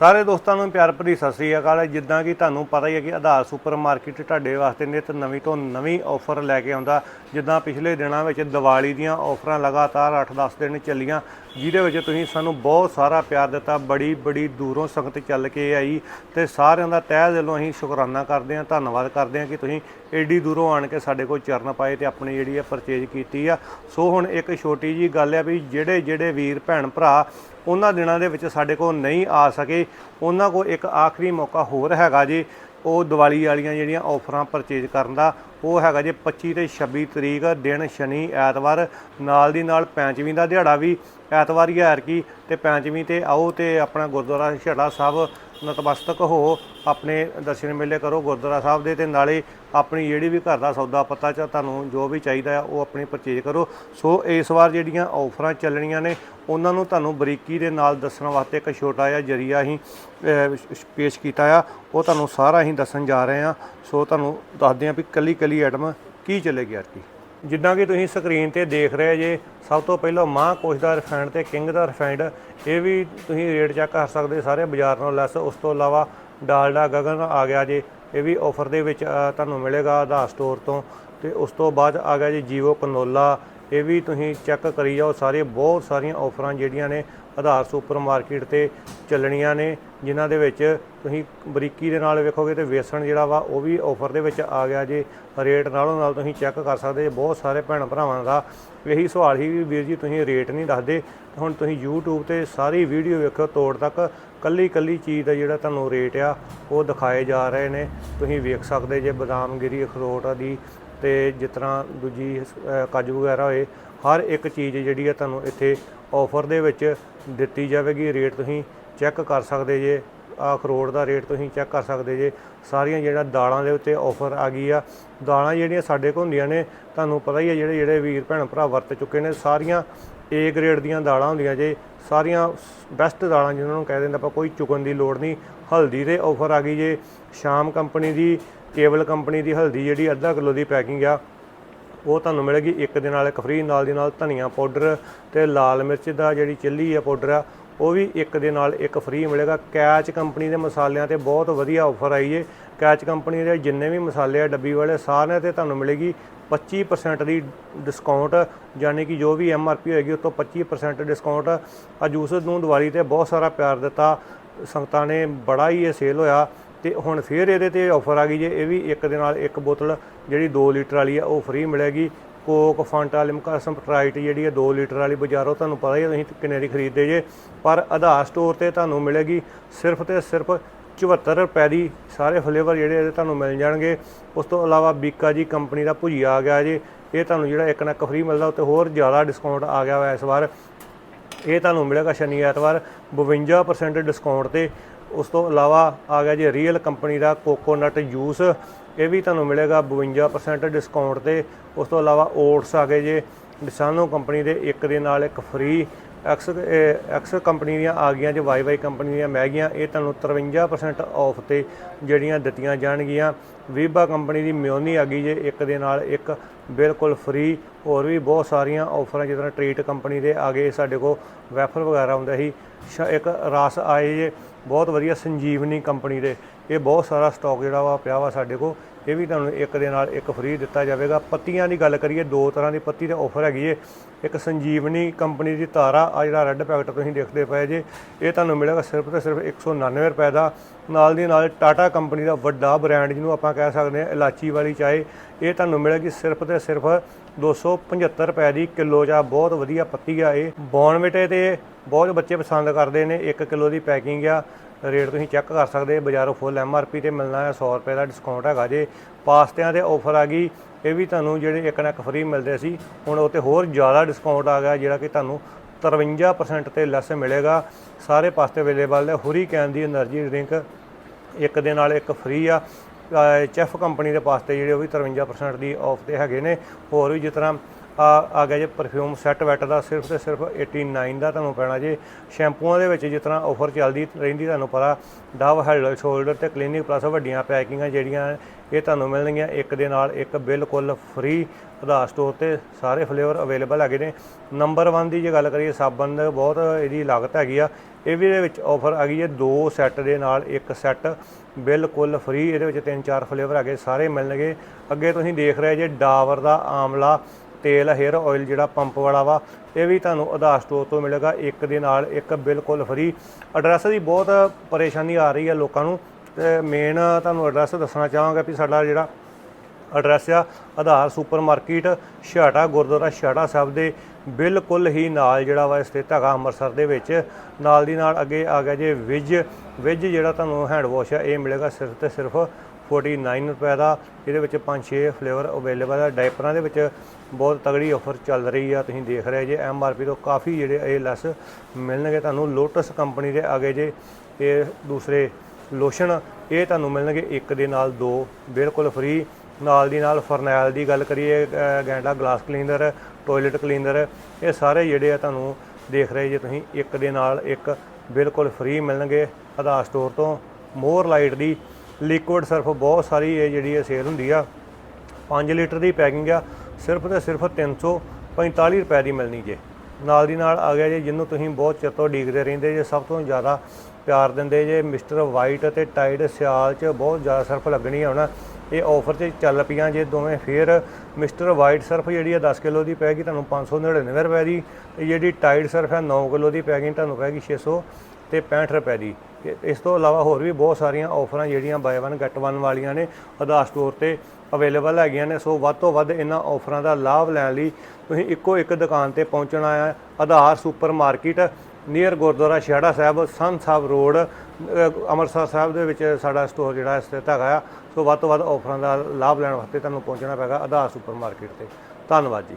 ਸਾਰੇ ਦੋਸਤਾਂ ਨੂੰ ਪਿਆਰ ਭਰੀ ਸਤਿ ਸ੍ਰੀ ਅਕਾਲ ਜਿੱਦਾਂ ਕਿ ਤੁਹਾਨੂੰ ਪਤਾ ਹੀ ਹੈ ਕਿ ਆਧਾਰ ਸੁਪਰ ਮਾਰਕੀਟ ਤੁਹਾਡੇ ਵਾਸਤੇ ਨਿਤ ਨਵੀਂ ਤੋਂ ਨਵੀਂ ਆਫਰ ਲੈ ਕੇ ਆਉਂਦਾ। ਜਿੱਦਾਂ ਪਿਛਲੇ ਦਿਨਾਂ ਵਿੱਚ ਦੀਵਾਲੀ ਦੀਆਂ ਆਫਰਾਂ ਲਗਾਤਾਰ 8-10 ਦਿਨ ਚੱਲੀਆਂ। ਜਿਹਦੇ ਵਿੱਚ ਤੁਸੀਂ ਸਾਨੂੰ ਬਹੁਤ ਸਾਰਾ ਪਿਆਰ ਦਿੱਤਾ, ਬੜੀ ਬੜੀ ਦੂਰੋਂ ਸੰਗਤ ਚੱਲ ਕੇ ਆਈ ਤੇ ਸਾਰਿਆਂ ਦਾ ਤਹਿ ਦਿਲੋਂ ਅਸੀਂ ਸ਼ੁਕਰਾਨਾ ਕਰਦੇ ਹਾਂ, ਧੰਨਵਾਦ ਕਰਦੇ ਹਾਂ ਕਿ ਤੁਸੀਂ ਐਡੀ ਦੂਰੋਂ ਆਣ ਕੇ ਸਾਡੇ ਕੋਲ ਚਰਨ ਪਾਏ ਤੇ ਆਪਣੀ ਜਿਹੜੀ ਹੈ ਪਰਚੇਜ ਕੀਤੀ ਆ। ਸੋ ਹੁਣ ਇੱਕ ਛੋਟੀ ਜੀ ਗੱਲ ਆ ਵੀ ਜਿਹੜੇ ਜਿਹੜੇ ਵੀਰ, ਭੈਣ, ਭਰਾ ਉਹਨਾਂ ਦਿਨਾਂ ਦੇ ਵਿੱਚ ਸਾਡੇ ਕੋਲ ਨਹੀਂ ਆ ਸਕੇ, ਉਹਨਾਂ ਕੋਲ ਇੱਕ ਆਖਰੀ ਮੌਕਾ ਹੋਰ ਹੈਗਾ ਜੀ। ਉਹ ਦੀਵਾਲੀ ਵਾਲੀਆਂ ਜਿਹੜੀਆਂ ਆਫਰਾਂ ਪਰਚੇਜ ਕਰਨ ਦਾ, ਉਹ ਹੈਗਾ ਜੇ 25 ਤੇ 26 ਤਰੀਕ, ਦਿਨ ਸ਼ਨੀ, ਐਤਵਾਰ, ਨਾਲ ਦੀ ਨਾਲ ਪੰਚਵੀਂ ਦਾ ਦਿਹਾੜਾ ਵੀ ਐਤਵਾਰ ਹੀ ਹੈ ਕੀ ਤੇ ਪੰਚਵੀਂ ਤੇ ਆਓ ਤੇ ਆਪਣਾ ਗੁਰਦੁਆਰਾ ਛੜਾ ਸਾਹਿਬ ਨਤਮਸਤਕ ਹੋ, ਆਪਣੇ ਦਰਸ਼ਨ ਮੇਲੇ ਕਰੋ ਗੁਰਦੁਆਰਾ ਸਾਹਿਬ ਦੇ ਤੇ ਨਾਲੇ ਆਪਣੀ ਜਿਹੜੀ ਵੀ ਘਰ ਦਾ ਸੌਦਾ ਪੱਤਾ ਚ ਤੁਹਾਨੂੰ ਜੋ ਵੀ ਚਾਹੀਦਾ ਆ ਉਹ ਆਪਣੀ ਪਰਚੇਜ ਕਰੋ। ਸੋ ਇਸ ਵਾਰ ਜਿਹੜੀਆਂ ਆਫਰਾਂ ਚੱਲਣੀਆਂ ਨੇ, ਉਹਨਾਂ ਨੂੰ ਤੁਹਾਨੂੰ ਬਰੀਕੀ ਦੇ ਨਾਲ ਦੱਸਣ ਵਾਸਤੇ ਇੱਕ ਛੋਟਾ ਜਿਹਾ ਜਰੀਆ ਹੀ ਪੇਸ਼ ਕੀਤਾ ਆ। ਉਹ ਤੁਹਾਨੂੰ ਸਾਰਾ ਹੀ ਦੱਸਣ ਜਾ ਰਹੇ ਆ ਸੋ ਤੁਹਾਨੂੰ ਦੱਸਦੇ ਆ ਵੀ ਕੱਲੀ ਕੱਲੀ ਆਈਟਮ ਕੀ ਚੱਲੇਗੀ ਯਾਰ ਕੀ ਜਿੱਦਾਂ ਕਿ ਤੁਸੀਂ ਸਕਰੀਨ ਤੇ ਦੇਖ ਰਹੇ ਜੇ, ਸਭ ਤੋਂ ਪਹਿਲਾਂ ਮਾਂ ਕੋਸ਼ ਦਾ ਰਿਫਾਈਨਡ ਤੇ ਕਿੰਗ ਦਾ ਰਿਫਾਈਨਡ ਇਹ ਵੀ ਤੁਸੀਂ ਰੇਟ ਚੈੱਕ ਕਰ ਸਕਦੇ ਸਾਰੇ ਬਾਜ਼ਾਰ ਨਾਲੋਂ ਲੈਸ ਉਸ ਤੋਂ ਇਲਾਵਾ ਡਾਲਡਾ ਗਗਨ ਆ ਗਿਆ ਜੇ, ਇਹ ਵੀ ਆਫਰ ਦੇ ਵਿੱਚ ਤੁਹਾਨੂੰ ਮਿਲੇਗਾ ਆਧਾਰ ਸਟੋਰ ਤੋਂ। ਤੇ ਉਸ ਤੋਂ ਬਾਅਦ ਆ ਗਿਆ ਜੀ ਜੀਵੋ ਕਨੋਲਾ ਇਹ ਵੀ ਤੁਸੀਂ ਚੈੱਕ ਕਰੀ ਜਾਓ, ਸਾਰੇ ਬਹੁਤ ਸਾਰੀਆਂ ਆਫਰਾਂ ਜਿਹੜੀਆਂ ਨੇ ਆਧਾਰ ਸੁਪਰ ਮਾਰਕੀਟ ਤੇ ਚੱਲਣੀਆਂ ਨੇ, ਜਿਨ੍ਹਾਂ ਦੇ ਵਿੱਚ ਤੁਸੀਂ ਬਰੀਕੀ ਦੇ ਨਾਲ ਵੇਖੋਗੇ ਤੇ ਵੇਸਣ ਜਿਹੜਾ ਵਾ, ਉਹ ਵੀ ਆਫਰ ਦੇ ਵਿੱਚ ਆ ਗਿਆ ਜੇ। ਰੇਟ ਨਾਲੋਂ ਨਾਲ ਤੁਸੀਂ ਚੈੱਕ ਕਰ ਸਕਦੇ ਜੇ, ਬਹੁਤ ਸਾਰੇ ਭੈਣ ਭਰਾਵਾਂ ਦਾ ਇਹੀ ਸਵਾਲ ਹੀ ਵੀਰ ਜੀ, ਤੁਸੀਂ ਰੇਟ ਨਹੀਂ ਦੱਸਦੇ। ਹੁਣ ਤੁਸੀਂ YouTube ਤੇ ਸਾਰੀ ਵੀਡੀਓ ਵੇਖੋ, ਤੋੜ ਤੱਕ ਕੱਲੀ ਕੱਲੀ ਚੀਜ਼ ਦਾ ਜਿਹੜਾ ਤੁਹਾਨੂੰ ਰੇਟ ਆ, ਉਹ ਦਿਖਾਏ ਜਾ ਰਹੇ ਨੇ। ਤੁਸੀਂ ਵੇਖ ਸਕਦੇ ਜੇ ਬਦਾਮਗਿਰੀ, ਅਖਰੋਟ ਦੀ ਤੇ ਜਿਸ ਤਰ੍ਹਾਂ ਦੂਜੀ ਕਾਜੂ ਵਗੈਰਾ ਹੋਏ, ਹਰ ਇੱਕ ਚੀਜ਼ ਜਿਹੜੀ ਆ ਤੁਹਾਨੂੰ ਇੱਥੇ ਆਫਰ ਦੇ ਵਿੱਚ ਦਿੱਤੀ ਜਾਵੇਗੀ, ਰੇਟ ਤੁਸੀਂ ਚੈੱਕ ਕਰ ਸਕਦੇ ਜੇ ਆਹ ਅਖਰੋਟ ਦਾ ਰੇਟ ਤੁਸੀਂ ਚੈੱਕ ਕਰ ਸਕਦੇ ਜੇ। ਸਾਰੀਆਂ ਜਿਹੜਾ ਦਾਲਾਂ ਦੇ ਉੱਤੇ ਆਫਰ ਆ ਗਈ ਆ। ਦਾਲਾਂ ਜਿਹੜੀਆਂ ਸਾਡੇ ਕੋਲ ਹੁੰਦੀਆਂ ਨੇ, ਤੁਹਾਨੂੰ ਪਤਾ ਹੀ ਹੈ ਜਿਹੜੇ ਜਿਹੜੇ ਵੀਰ ਭੈਣ ਭਰਾ ਵਰਤ ਚੁੱਕੇ ਨੇ, ਸਾਰੀਆਂ ਏ ਗ੍ਰੇਡ ਦੀਆਂ ਦਾਲਾਂ ਹੁੰਦੀਆਂ ਜੇ। ਸਾਰੀਆਂ ਬੈਸਟ ਦਾਲਾਂ ਜਿਹਨਾਂ ਨੂੰ ਕਹਿ ਦਿੰਦੇ ਆਪਾਂ, ਕੋਈ ਚੁਕਣ ਦੀ ਲੋੜ ਨਹੀਂ। ਹਲਦੀ ਦੇ ਆਫਰ ਆ ਗਈ ਜੇ। ਸ਼ਾਮ ਕੰਪਨੀ ਦੀ, ਕੇਵਲ ਕੰਪਨੀ ਦੀ ਹਲਦੀ ਜਿਹੜੀ ਅੱਧਾ ਕਿਲੋ ਦੀ ਪੈਕਿੰਗ ਆ। ਉਹ ਤੁਹਾਨੂੰ ਮਿਲੇਗੀ ਇੱਕ ਦੇ ਨਾਲ ਇੱਕ ਫ੍ਰੀ ਨਾਲ ਦੀ ਨਾਲ ਧਨੀਆ ਪਾਊਡਰ ਤੇ ਲਾਲ ਮਿਰਚ ਦਾ ਜਿਹੜੀ ਚਿੱਲੀ ਆ ਪਾਊਡਰ ਆ, ਉਹ ਵੀ ਇੱਕ ਦੇ ਨਾਲ ਇੱਕ ਫ੍ਰੀ ਮਿਲੇਗਾ। ਕੈਚ ਕੰਪਨੀ ਦੇ ਮਸਾਲਿਆਂ ਤੇ ਬਹੁਤ ਵਧੀਆ ਆਫਰ ਆਈ ਏ। ਕੈਚ ਕੰਪਨੀ ਦੇ ਜਿੰਨੇ ਵੀ ਮਸਾਲੇ ਆ, ਡੱਬੀ ਵਾਲੇ, ਸਾਰਿਆਂ ਤੇ ਤੁਹਾਨੂੰ ਮਿਲੇਗੀ 25% ਦੀ ਡਿਸਕਾਊਂਟ ਯਾਨੀ ਕਿ ਜੋ ਵੀ ਐੱਮ ਆਰ ਪੀ ਹੋਏਗੀ ਉਸ ਤੋਂ 25% ਡਿਸਕਾਊਂਟ ਆ ਜੂਸ ਨੂੰ ਦੀਵਾਲੀ ਤੇ ਬਹੁਤ ਸਾਰਾ ਪਿਆਰ ਦਿੱਤਾ। ਸੰਗਤਾਂ ਨੇ ਬੜਾ ਹੀ ਇਹ ਸੇਲ ਹੋਇਆ। ਤੇ ਹੁਣ ਫੇਰ ਇਹਦੇ ਤੇ ਆਫਰ ਆ ਗਈ ਜੇ, ਇਹ ਵੀ ਇੱਕ ਦੇ ਨਾਲ ਇੱਕ ਬੋਤਲ ਜਿਹੜੀ 2 ਲੀਟਰ ਵਾਲੀ ਆ, ਉਹ ਫ੍ਰੀ ਮਿਲੇਗੀ। ਕੋਕ, ਫਾਂਟਾ, ਲਿਮਕਾ, ਸਪਰਾਈਟ ਜਿਹੜੀ ਹੈ 2 ਲੀਟਰ ਵਾਲੀ ਬਾਜ਼ਾਰੋਂ ਤੁਹਾਨੂੰ ਪਤਾ ਹੀ ਤੁਸੀਂ ਕਿੰਨੇ ਦੀ ਖਰੀਦਦੇ ਜੇ। ਪਰ ਆਧਾਰ ਸਟੋਰ ਤੇ ਤੁਹਾਨੂੰ ਮਿਲੇਗੀ ਸਿਰਫ ਤੇ ਸਿਰਫ 74 ਰੁਪਏ ਦੀ ਸਾਰੇ ਫਲੇਵਰ ਜਿਹੜੇ ਇਹਦੇ ਤੁਹਾਨੂੰ ਮਿਲ ਜਾਣਗੇ। ਉਸ ਤੋਂ ਇਲਾਵਾ ਬੀਕਾ ਜੀ ਕੰਪਨੀ ਦਾ ਭੁਜੀਆ ਆ ਗਿਆ ਜੇ, ਇਹ ਤੁਹਾਨੂੰ ਜਿਹੜਾ ਇੱਕ ਨਾ ਇੱਕ ਫ੍ਰੀ ਮਿਲਦਾ, ਉੱਤੇ ਹੋਰ ਜ਼ਿਆਦਾ ਡਿਸਕਾਊਂਟ ਆ ਗਿਆ ਵਾ ਇਸ ਵਾਰ। ਇਹ ਤੁਹਾਨੂੰ ਮਿਲੇਗਾ ਸ਼ਨੀ ਐਤਵਾਰ 52% ਡਿਸਕਾਊਂਟ ਤੇ। ਉਸ ਤੋਂ ਇਲਾਵਾ ਆ ਗਿਆ ਜੀ ਰੀਅਲ ਕੰਪਨੀ ਦਾ ਕੋਕੋਨਟ ਜੂਸ ਇਹ ਵੀ ਤੁਹਾਨੂੰ ਮਿਲੇਗਾ 52% ਡਿਸਕਾਊਂਟ ਤੇ। ਉਸ ਤੋਂ ਇਲਾਵਾ ਓਟਸ ਆ ਗਏ ਜੇ। ਡਿਸਾਨੋ ਕੰਪਨੀ ਦੇ ਇੱਕ ਦੇ ਨਾਲ ਇੱਕ ਫ੍ਰੀ ਐਕਸ ਇਹ ਐਕਸ ਕੰਪਨੀ ਦੀਆਂ ਆ ਗਈਆਂ ਜੇ ਵਾਈ ਵਾਈ ਕੰਪਨੀ ਦੀਆਂ ਮੈਗੀਆਂ ਇਹ ਤੁਹਾਨੂੰ 53% ਆਫ ਤੇ ਜਿਹੜੀਆਂ ਦਿੱਤੀਆਂ ਜਾਣਗੀਆਂ। ਵੀਬਾ ਕੰਪਨੀ ਦੀ ਮਿਓਨੀ ਆ ਗਈ ਜੇ ਇੱਕ ਦੇ ਨਾਲ ਇੱਕ, ਬਿਲਕੁਲ ਫ੍ਰੀ ਹੋਰ ਵੀ ਬਹੁਤ ਸਾਰੀਆਂ ਆਫਰਾਂ ਜਿਸ ਤਰ੍ਹਾਂ ਟ੍ਰੀਟ ਕੰਪਨੀ ਦੇ ਆ ਗਏ, ਸਾਡੇ ਕੋਲ ਵੈਫਰ ਵਗੈਰਾ ਹੁੰਦਾ ਸੀ। ਸ਼- ਇੱਕ ਰਸ ਆਏ ਜੇ, ਬਹੁਤ ਵਧੀਆ ਸੰਜੀਵਨੀ ਕੰਪਨੀ ਦੇ। ਇਹ ਬਹੁਤ ਸਾਰਾ ਸਟਾਕ ਜਿਹੜਾ ਵਾ ਪਿਆ ਵਾ ਸਾਡੇ ਕੋਲ। ਇਹ ਵੀ ਤੁਹਾਨੂੰ ਇੱਕ ਦੇ ਨਾਲ ਇੱਕ ਫ੍ਰੀ ਦਿੱਤਾ ਜਾਵੇਗਾ। ਪੱਤੀਆਂ ਦੀ ਗੱਲ ਕਰੀਏ, ਦੋ ਤਰ੍ਹਾਂ ਦੀ ਪੱਤੀ ਤੇ ਆਫਰ ਹੈਗੀ ਏ। ਇੱਕ ਸੰਜੀਵਨੀ ਕੰਪਨੀ ਦੀ ਤਾਰਾ ਆ ਜਿਹੜਾ ਰੈੱਡ ਪੈਕਟ ਤੁਸੀਂ ਦੇਖਦੇ ਪਏ ਜੇ, ਇਹ ਤੁਹਾਨੂੰ ਮਿਲੇਗਾ ਸਿਰਫ ਤੇ ਸਿਰਫ 199 ਰੁਪਏ ਦਾ। ਨਾਲ ਦੀ ਨਾਲ ਟਾਟਾ ਕੰਪਨੀ ਦਾ ਵੱਡਾ ਬ੍ਰਾਂਡ ਜਿਹਨੂੰ ਆਪਾਂ ਕਹਿ ਸਕਦੇ ਹਾਂ, ਇਲਾਚੀ ਵਾਲੀ ਚਾਏ, ਇਹ ਤੁਹਾਨੂੰ ਮਿਲੇਗੀ ਸਿਰਫ ਤੇ ਸਿਰਫ 275 ਰੁਪਏ ਦੀ ਕਿਲੋ ਜਾਂ ਬਹੁਤ ਵਧੀਆ ਪੱਤੀ ਆ ਇਹ। ਬੌਨਵਿਟੇ ਤੇ ਬਹੁਤ ਬੱਚੇ ਪਸੰਦ ਕਰਦੇ ਨੇ 1 ਕਿਲੋ ਦੀ ਪੈਕਿੰਗ ਆ। ਰੇਟ ਤੁਸੀਂ ਚੈੱਕ ਕਰ ਸਕਦੇ ਬਾਜ਼ਾਰੋਂ ਫੁੱਲ ਐਮ ਆਰ ਪੀ ਤੇ ਮਿਲਣਾ ਹੈ 100 ਰੁਪਏ ਦਾ ਡਿਸਕਾਊਂਟ ਹੈਗਾ ਜੇ। ਪਾਸਤਿਆਂ ਤੇ ਆਫਰ ਆ ਗਈ, ਇਹ ਵੀ ਤੁਹਾਨੂੰ ਜਿਹੜੇ ਇੱਕ ਨਾ ਇੱਕ ਫ੍ਰੀ ਮਿਲਦੇ ਸੀ, ਹੁਣ ਉਹ ਤੇ ਹੋਰ ਜ਼ਿਆਦਾ ਡਿਸਕਾਊਂਟ ਆ ਗਿਆ, ਜਿਹੜਾ ਕਿ ਤੁਹਾਨੂੰ 53% ਤੇ ਲੈਸ ਮਿਲੇਗਾ। ਸਾਰੇ ਪਾਸਤੇ ਅਵੇਲੇਬਲ ਹੈ ਹੁਰੀ ਕੈਨ ਦੀ એનર્ਜੀ ਡਰਿੰਕ ਇੱਕ ਦੇ ਨਾਲ ਇੱਕ ਫ੍ਰੀ ਆ। ਚੈਫ ਕੰਪਨੀ ਦੇ ਪਾਸਤੇ ਜਿਹੜੇ ਉਹ ਵੀ 53% ਦੀ ਆਫ ਤੇ ਹੈਗੇ ਨੇ। ਹੋਰ ਵੀ ਜਿਸ ਤਰ੍ਹਾਂ ਆ ਆ ਗਿਆ ਜੇ ਪਰਫਿਊਮ ਸੈੱਟ ਵੈਟ ਦਾ ਸਿਰਫ ਤੇ ਸਿਰਫ 89 ਦਾ ਤੁਹਾਨੂੰ ਪੈਣਾ ਜੇ। ਸ਼ੈਂਪੂਆਂ ਦੇ ਵਿੱਚ ਜਿਸ ਤਰ੍ਹਾਂ ਆਫਰ ਚੱਲਦੀ ਰਹਿੰਦੀ ਤੁਹਾਨੂੰ ਪਤਾ ਡਵ ਹੈਡ ਸ਼ੋਲਡਰ ਤੇ ਕਲੀਨਿਕ ਪਲੱਸ ਵੱਡੀਆਂ ਪੈਕਿੰਗਾਂ ਜਿਹੜੀਆਂ ਇਹ ਤੁਹਾਨੂੰ ਮਿਲਣਗੀਆਂ ਇੱਕ ਦੇ ਨਾਲ ਇੱਕ ਬਿਲਕੁਲ ਫ੍ਰੀ ਆਧਾਰ ਸਟੋਰ ਤੇ ਸਾਰੇ ਫਲੇਵਰ ਅਵੇਲੇਬਲ ਹੈਗੇ ਨੇ। ਨੰਬਰ 1 ਦੀ ਜੇ ਗੱਲ ਕਰੀਏ, ਸਾਬਣ ਦੀ ਬਹੁਤ ਇਹਦੀ ਲਾਗਤ ਹੈਗੀ ਆ। ਇਹ ਵੀ ਦੇ ਵਿੱਚ ਆਫਰ ਆ ਗਈ ਹੈ, ਦੋ ਸੈੱਟ ਦੇ ਨਾਲ ਇੱਕ ਸੈੱਟ ਬਿਲਕੁਲ ਫ੍ਰੀ ਇਹਦੇ ਵਿੱਚ ਤਿੰਨ ਚਾਰ ਫਲੇਵਰ ਹੈਗੇ, ਸਾਰੇ ਮਿਲਣਗੇ। ਅੱਗੇ ਤੁਸੀਂ ਦੇਖ ਰਹੇ ਜੇ ਡਾਵਰ ਦਾ ਆਮਲਾ ਤੇਲ ਹੇਅਰ ਆਇਲ ਜਿਹੜਾ ਪੰਪ ਵਾਲਾ ਵਾ, ਇਹ ਵੀ ਤੁਹਾਨੂੰ ਆਧਾਰ ਸਟੋਰ ਤੋਂ ਮਿਲੇਗਾ। ਇੱਕ ਦੇ ਨਾਲ ਇੱਕ ਬਿਲਕੁਲ ਫ੍ਰੀ ਐਡਰੈਸ ਦੀ ਬਹੁਤ ਪਰੇਸ਼ਾਨੀ ਆ ਰਹੀ ਹੈ ਲੋਕਾਂ ਨੂੰ। ਤੇ ਮੇਨ ਤੁਹਾਨੂੰ ਐਡਰੈਸ ਦੱਸਣਾ ਚਾਹਾਂਗਾ ਵੀ ਸਾਡਾ ਜਿਹੜਾ ਐਡਰੈਸ ਆ ਆਧਾਰ ਸੁਪਰ ਮਾਰਕੀਟ ਛਾਟਾ ਗੁਰਦੁਆਰਾ ਛਾਟਾ ਸਾਹਿਬ ਦੇ ਬਿਲਕੁਲ ਹੀ ਨਾਲ ਜਿਹੜਾ ਵਾ ਸਥਿਤ ਹੈਗਾ ਅੰਮ੍ਰਿਤਸਰ ਦੇ ਵਿੱਚ। ਨਾਲ ਦੀ ਨਾਲ ਅੱਗੇ ਆ ਗਿਆ ਜੇ ਵਿਜ। ਵਿਜ ਜਿਹੜਾ ਤੁਹਾਨੂੰ ਹੈਂਡ ਵਾਸ਼ ਆ, ਇਹ ਮਿਲੇਗਾ ਸਿਰਫ ਤੇ ਸਿਰਫ 49 ਰੁਪਏ ਦਾ। ਇਹਦੇ ਵਿੱਚ 5-6 ਫਲੇਵਰ ਅਵੇਲੇਬਲ ਹੈ ਡਾਈਪਰਾਂ ਦੇ ਵਿੱਚ ਬਹੁਤ ਤਗੜੀ ਆਫਰ ਚੱਲ ਰਹੀ ਆ। ਤੁਸੀਂ ਦੇਖ ਰਹੇ ਜੇ ਐਮ ਆਰ ਪੀ ਤੋਂ ਕਾਫੀ ਜਿਹੜੇ ਇਹ ਲੈਸ ਮਿਲਣਗੇ ਤੁਹਾਨੂੰ। ਲੋਟਸ ਕੰਪਨੀ ਦੇ ਆਗੇ ਜੇ ਇਹ ਦੂਸਰੇ ਲੋਸ਼ਨ ਇਹ ਤੁਹਾਨੂੰ ਮਿਲਣਗੇ ਇੱਕ ਦੇ ਨਾਲ ਦੋ। ਬਿਲਕੁਲ ਫ੍ਰੀ ਨਾਲ ਦੀ ਨਾਲ ਫਰਨੈਲ ਦੀ ਗੱਲ ਕਰੀਏ Gainda glass cleaner toilet cleaner ਇਹ ਸਾਰੇ ਜਿਹੜੇ ਆ ਤੁਹਾਨੂੰ ਦੇਖ ਰਹੇ ਜੇ ਤੁਸੀਂ। ਇੱਕ ਦੇ ਨਾਲ ਇੱਕ ਬਿਲਕੁਲ ਫ੍ਰੀ ਮਿਲਣਗੇ। ਆਧਾਰ ਸਟੋਰ ਤੋਂ। ਮੋਰ ਲਾਈਟ ਦੀ ਲਿਕੁਇਡ ਸਰਫ ਬਹੁਤ ਸਾਰੀ ਇਹ ਜਿਹੜੀ ਹੈ ਸੇਲ ਹੁੰਦੀ ਆ 5 ਲੀਟਰ ਦੀ ਪੈਕਿੰਗ ਆ, ਸਿਰਫ ਤੇ ਸਿਰਫ 345 ਰੁਪਏ ਦੀ ਮਿਲਣੀ ਜੇ। ਨਾਲ ਦੀ ਨਾਲ ਆ ਗਿਆ ਜੇ ਜਿਹਨੂੰ ਤੁਸੀਂ ਬਹੁਤ ਚਿਰ ਤੋਂ ਡੀਕਦੇ ਰਹਿੰਦੇ ਜੇ, ਸਭ ਤੋਂ ਜ਼ਿਆਦਾ ਪਿਆਰ ਦਿੰਦੇ ਜੇ, ਮਿਸਟਰ ਵਾਈਟ ਅਤੇ ਟਾਈਡ ਸਿਆਲ 'ਚ ਬਹੁਤ ਜ਼ਿਆਦਾ ਸਰਫ ਲੱਗਣੀ ਆ ਹੁਣ। ਇਹ ਆਫਰ 'ਚ ਚੱਲ ਪਈਆਂ ਜੇ ਦੋਵੇਂ ਫੇਰ। ਮਿਸਟਰ ਵਾਈਟ ਸਰਫ ਜਿਹੜੀ ਆ 10 ਕਿਲੋ ਦੀ ਪੈਗੀ ਤੁਹਾਨੂੰ 599 ਰੁਪਏ ਦੀ। ਤੇ ਜਿਹੜੀ ਟਾਈਡ ਸਰਫ ਹੈ 9 ਕਿਲੋ ਦੀ ਪੈਗੀ ਤੁਹਾਨੂੰ ਪੈਗੀ 600 ਤੇ 65 ਰੁਪਏ ਦੀ। ਤੇ ਇਸ ਤੋਂ ਇਲਾਵਾ ਹੋਰ ਵੀ ਬਹੁਤ ਸਾਰੀਆਂ ਆਫਰਾਂ ਜਿਹੜੀਆਂ ਬਾਏ 1 ਗੈਟ 1 ਵਾਲੀਆਂ ਨੇ, ਆਧਾਰ ਸਟੋਰ ਤੇ ਅਵੇਲੇਬਲ ਹੈਗੀਆਂ ਨੇ। ਸੋ ਵੱਧ ਤੋਂ ਵੱਧ ਇਹਨਾਂ ਆਫਰਾਂ ਦਾ ਲਾਭ ਲੈਣ ਲਈ ਤੁਸੀਂ ਇੱਕੋ ਇੱਕ ਦੁਕਾਨ ਤੇ ਪਹੁੰਚਣਾ ਹੈ Aadhaar super market near gurdwara Shehra Sahib, Sann Sahib road Amritsar Sahib ਦੇ ਵਿੱਚ ਸਾਡਾ ਸਟੋਰ ਜਿਹੜਾ ਸਥਿਤ ਹੈਗਾ ਆ। ਸੋ ਵੱਧ ਤੋਂ ਵੱਧ ਆਫਰਾਂ ਦਾ ਲਾਭ ਲੈਣ ਵਾਸਤੇ ਤੁਹਾਨੂੰ ਪਹੁੰਚਣਾ ਪੈਗਾ ਆਧਾਰ ਸੁਪਰ ਮਾਰਕੀਟ ਤੇ। ਧੰਨਵਾਦ ਜੀ।